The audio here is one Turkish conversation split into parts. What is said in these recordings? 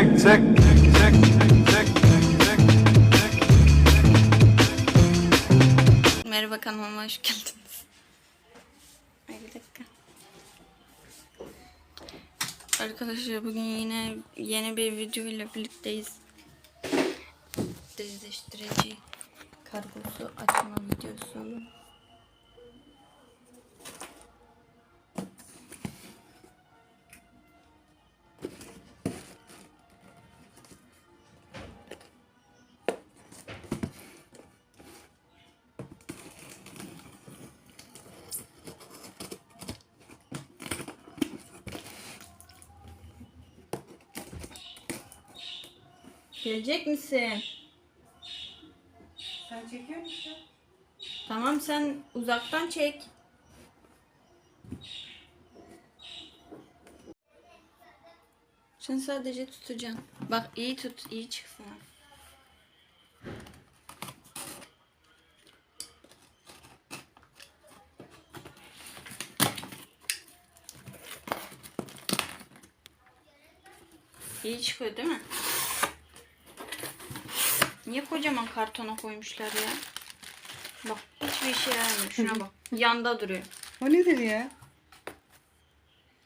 check, check, check. Merhaba kanalıma hoş geldiniz. Ay bir dakika. Arkadaşlar bugün yine yeni bir video ile birlikteyiz. Düzleştirici kargosu açma videosu. Gelecek misin? Sen çekiyor musun? Tamam sen uzaktan çek. Sen sadece tutacaksın. Bak iyi tut, iyi çıksın. İyi çıkıyor değil mi? Niye kocaman kartona koymuşlar ya? Bak hiçbir işe yaramıyor. Şuna bak. Yanda duruyor. O nedir ya?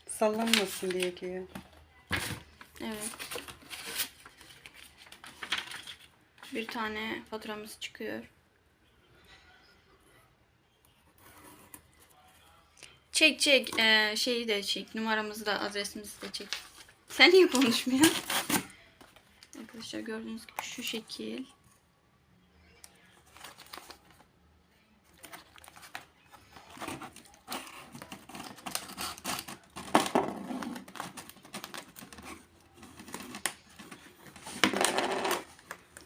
Sallanmasın diye ki ya. Evet. Bir tane faturamız çıkıyor. Çek çek. Ee, şeyi de çek. Numaramızı da adresimizi de çek. Sen niye konuşmuyorsun? Arkadaşlar gördüğünüz gibi şu şekil.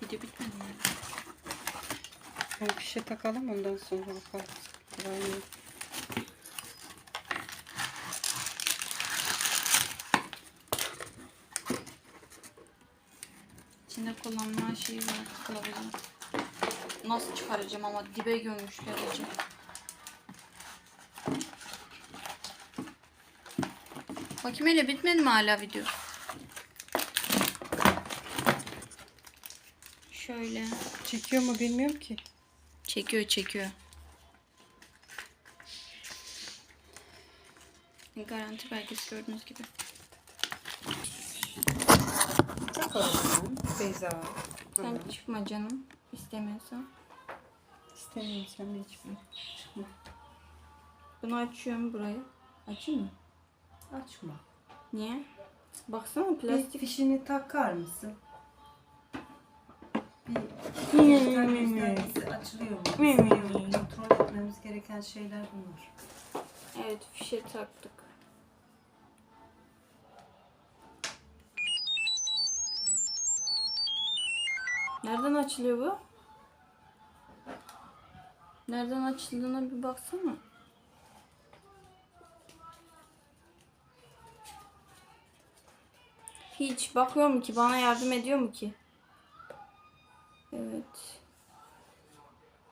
Video bitmedi bir şey takalım ondan sonra bakalım. Kullanma şeyi var. Nasıl çıkaracağım ama dibe gömmüşler. Bakayım hele bitmedi mi hala video? Şöyle. Çekiyor mu bilmiyorum ki. Çekiyor çekiyor. Garanti belgesi gördüğünüz gibi. Zaman. Beyza. Sen çıkma canım. istemiyorsan. İstemiyorum sen de hiçbir. Çıkma. Bunu açıyorum burayı. Açayım mı? Açma. Niye? Baksana Bir plastik. fişini takar mısın? Bir Hmm. göstergesi açılıyor mu? Hmm. Kontrol etmemiz gereken şeyler bunlar. Evet fişe taktık. Nereden açılıyor bu? Nereden açıldığına bir baksana. Hiç bakıyor mu ki? Bana yardım ediyor mu ki? Evet.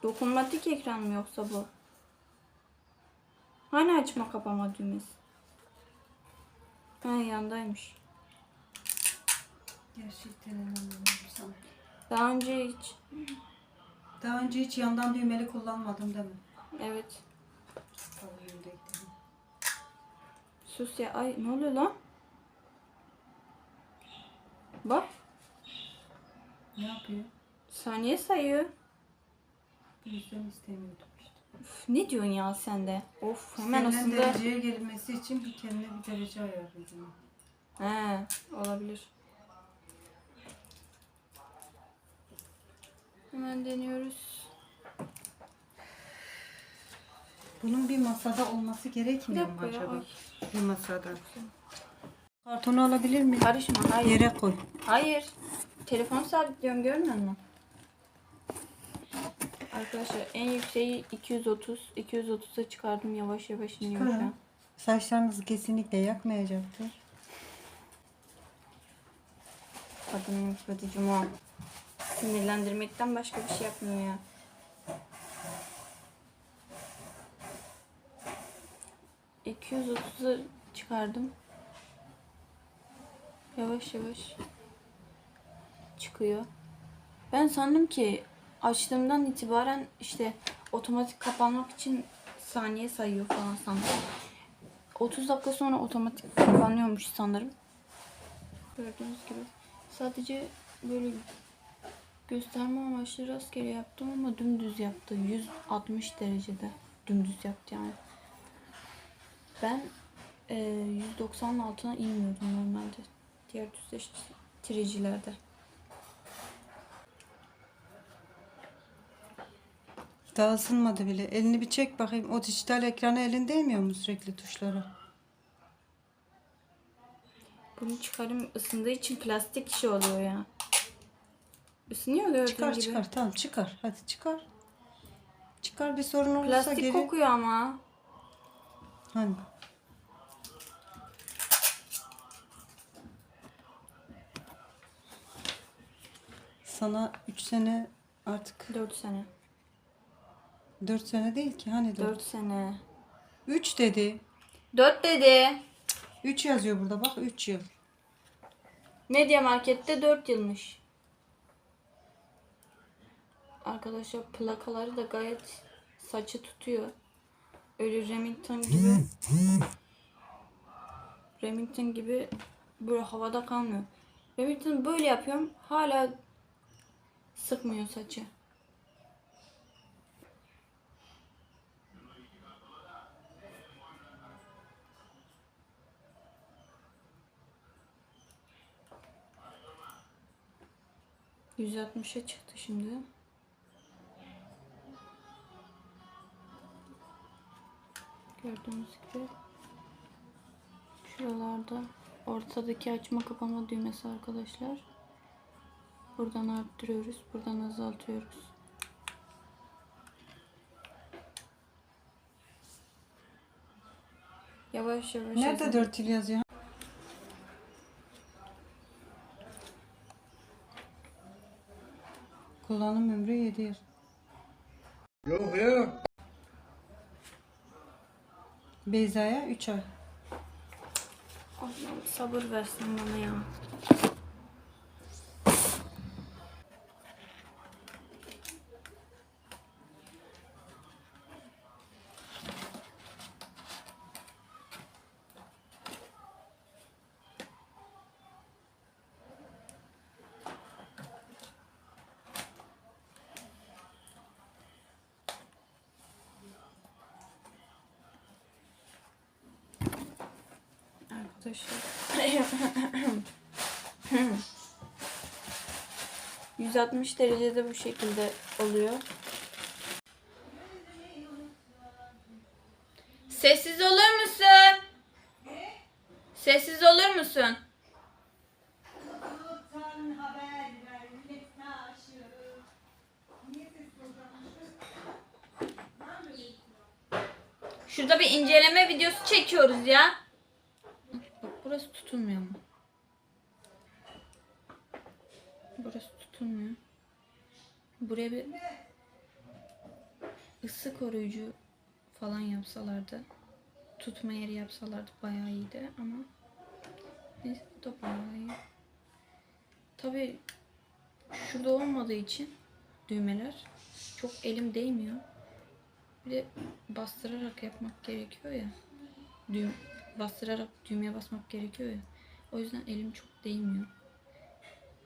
Dokunmatik ekran mı yoksa bu? Hani açma kapama düğmesi? Ha yandaymış. Gerçekten inanamıyorum sana. Daha önce hiç Daha önce hiç yandan düğmeli kullanmadım değil mi? evet sus ya ay ne oluyor lan? Bak Ne yapıyor? saniye sayıyor. Bu yüzden istemiyordum işte. Üf, ne diyorsun ya sen de? Of hemen Hemen aslında. dereceye gelmesi için bir kendine bir derece ayarlayacağım. He olabilir. Hemen deniyoruz. Bunun bir masada olması gerekmiyor mu acaba? Bir masada. Kartonu alabilir miyim? Karışma hayır. Yere koy. Hayır. Telefon sabitliyorum görmüyor musun? Arkadaşlar en yükseği 230. 230'a çıkardım yavaş yavaş iniyor şu an. Saçlarınızı kesinlikle yakmayacaktır. Kadının yıpratıcım o. Sinirlendirmekten başka bir şey yapmıyor ya. 230'a çıkardım. Yavaş yavaş. çıkıyor. Ben sandım ki açtığımdan itibaren işte otomatik kapanmak için saniye sayıyor falan sandım. 30 dakika sonra otomatik kapanıyormuş sanırım. Gördüğünüz gibi. Sadece böyle gösterme amaçlı rastgele yaptım ama dümdüz yaptı. 160 derecede dümdüz yaptı yani. Ben e, 190'ın altına inmiyordum normalde. Diğer düzleştiricilerde. Daha ısınmadı bile. Elini bir çek bakayım. O dijital ekranı elin değmiyor mu sürekli tuşlara? Bunu çıkarım ısındığı için plastik şey oluyor ya. Isınıyor gördüğün Çıkar gibi. çıkar tamam çıkar. Hadi çıkar. Çıkar bir sorun olursa Plastik geri. kokuyor ama. Hani? Sana 3 sene artık 4 sene. 4 sene değil ki hani 4. 4 sene. 3 dedi. 4 dedi. 3 yazıyor burada bak 3 yıl. Media Market'te 4 yılmış. Arkadaşlar plakaları da gayet saçı tutuyor. Öyle Remington gibi Remington gibi böyle havada kalmıyor. Remington böyle yapıyorum hala sıkmıyor saçı. %60'a çıktı şimdi. Gördüğünüz gibi şuralarda ortadaki açma kapama düğmesi arkadaşlar. Buradan arttırıyoruz, buradan azaltıyoruz. Yavaş yavaş. Nerede azalt- 4 yıl yazıyor? Kullanım ömrü 7 yıl. Yok ya. Beyza'ya 3 ay. Allah'ım sabır versin bana ya. Arkadaşlar. 160 derecede bu şekilde oluyor. Sessiz olur musun? Sessiz olur musun? Şurada bir inceleme videosu çekiyoruz ya. Burası tutulmuyor mu? Burası tutulmuyor. Buraya bir ısı koruyucu falan yapsalardı. Tutma yeri yapsalardı bayağı iyiydi ama neyse iyi. Tabi şurada olmadığı için düğmeler çok elim değmiyor. Bir de bastırarak yapmak gerekiyor ya. Düğüm, bastırarak düğmeye basmak gerekiyor ya. O yüzden elim çok değmiyor.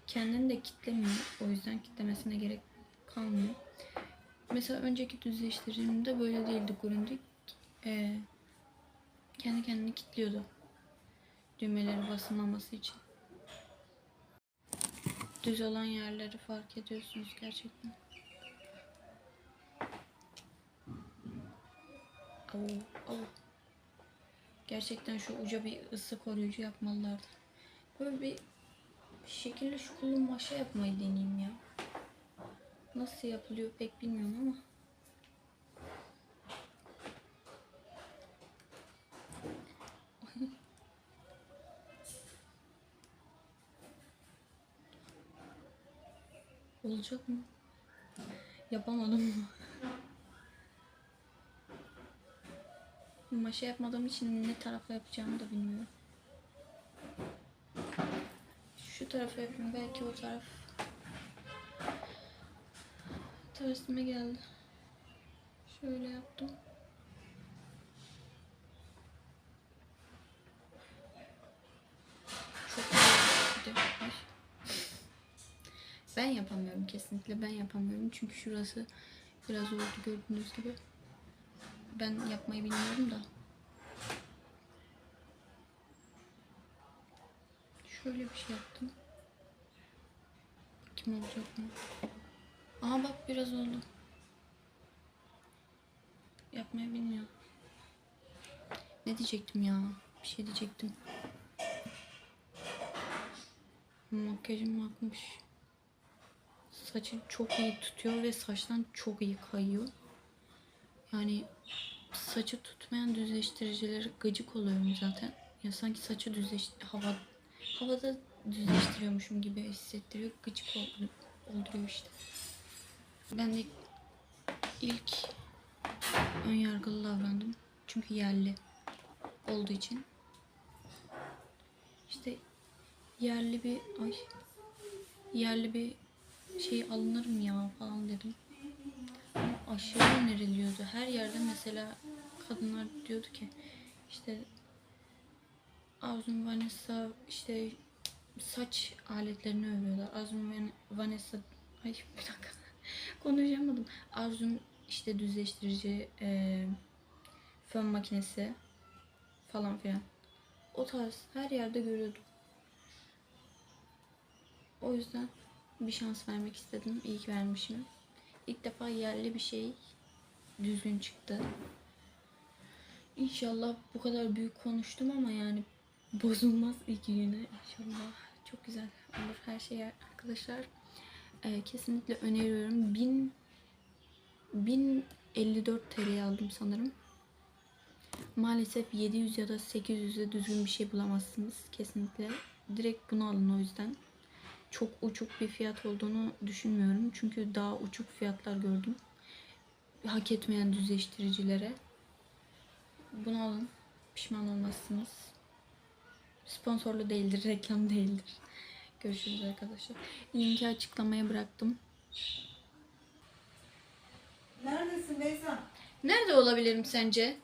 Kendini de kitlemiyor. O yüzden kitlemesine gerek kalmıyor. Mesela önceki düzleştirdiğimde böyle değildi Grundig. Ee, kendi kendini kilitliyordu. Düğmeleri basılmaması için. Düz olan yerleri fark ediyorsunuz gerçekten. Au, au. Gerçekten şu uca bir ısı koruyucu yapmalılardı. Böyle bir şekilde şu kulun maşa yapmayı deneyeyim ya. Nasıl yapılıyor pek bilmiyorum ama. Olacak mı? Yapamadım mı? Maşa yapmadığım için ne tarafa yapacağımı da bilmiyorum. Şu tarafa yapayım belki o taraf tersime geldi. Şöyle yaptım. Ben yapamıyorum kesinlikle. Ben yapamıyorum. Çünkü şurası biraz oldu gördüğünüz gibi. Ben yapmayı bilmiyorum da. Şöyle bir şey yaptım. Kim olacak mı? Aa bak biraz oldu. Yapmayı bilmiyorum. Ne diyecektim ya? Bir şey diyecektim. Makyajım akmış. Saçı çok iyi tutuyor ve saçtan çok iyi kayıyor. Yani saçı tutmayan düzleştiricileri gıcık oluyorum zaten. Ya sanki saçı düzleş hava havada düzleştiriyormuşum gibi hissettiriyor. Gıcık ol- olduruyor işte. Ben de ilk ön yargılı davrandım. Çünkü yerli olduğu için. İşte yerli bir ay yerli bir şey alınır mı ya falan dedim. Aşırı öneriliyordu. Her yerde mesela kadınlar diyordu ki işte Arzum Vanessa işte saç aletlerini övüyorlar. Arzum Van- Vanessa ay bir dakika konuşamadım. Arzum işte düzleştirici e, fön makinesi falan filan. O tarz her yerde görüyordum. O yüzden bir şans vermek istedim. İyi ki vermişim. İlk defa yerli bir şey düzgün çıktı. İnşallah bu kadar büyük konuştum ama yani bozulmaz iki güne inşallah. Çok güzel olur her şey arkadaşlar. Ee, kesinlikle öneriyorum. 1000 1054 TL aldım sanırım. Maalesef 700 ya da 800'e düzgün bir şey bulamazsınız kesinlikle. Direkt bunu alın o yüzden. Çok uçuk bir fiyat olduğunu düşünmüyorum. Çünkü daha uçuk fiyatlar gördüm. Hak etmeyen düzleştiricilere. Bunu alın. Pişman olmazsınız. Sponsorlu değildir, reklam değildir. Görüşürüz arkadaşlar. Linki açıklamaya bıraktım. Neredesin Beyza? Nerede olabilirim sence?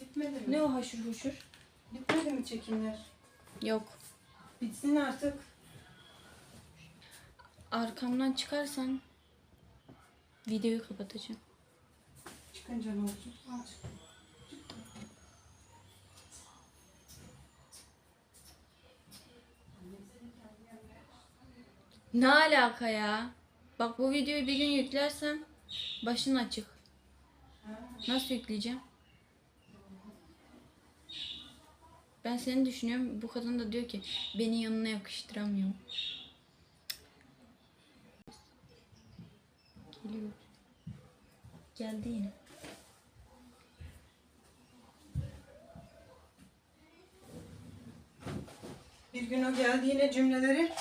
Bitmedi mi? Ne o haşır huşur? Bitmedi mi çekimler? Yok. Bitsin artık. Arkamdan çıkarsan videoyu kapatacağım. Çıkınca ne olacak? Aç. Ne alaka ya? Bak bu videoyu bir gün yüklersem başın açık. Nasıl yükleyeceğim? Ben seni düşünüyorum. Bu kadın da diyor ki beni yanına yakıştıramıyor. Geliyor. Geldi yine. Bir gün o geldi yine cümleleri.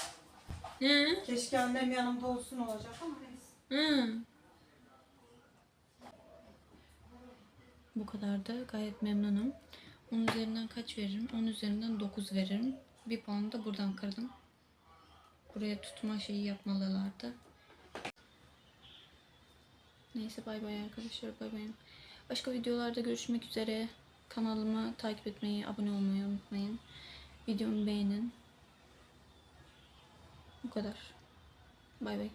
He? Keşke annem yanımda olsun olacak ama neyse. Hı. Bu kadar da gayet memnunum. 10 üzerinden kaç veririm? 10 üzerinden 9 veririm. Bir puan da buradan kırdım. Buraya tutma şeyi yapmalılardı. Neyse bay bay arkadaşlar bay bay. Başka videolarda görüşmek üzere. Kanalımı takip etmeyi, abone olmayı unutmayın. Videomu beğenin. Bu kadar. Bay bay.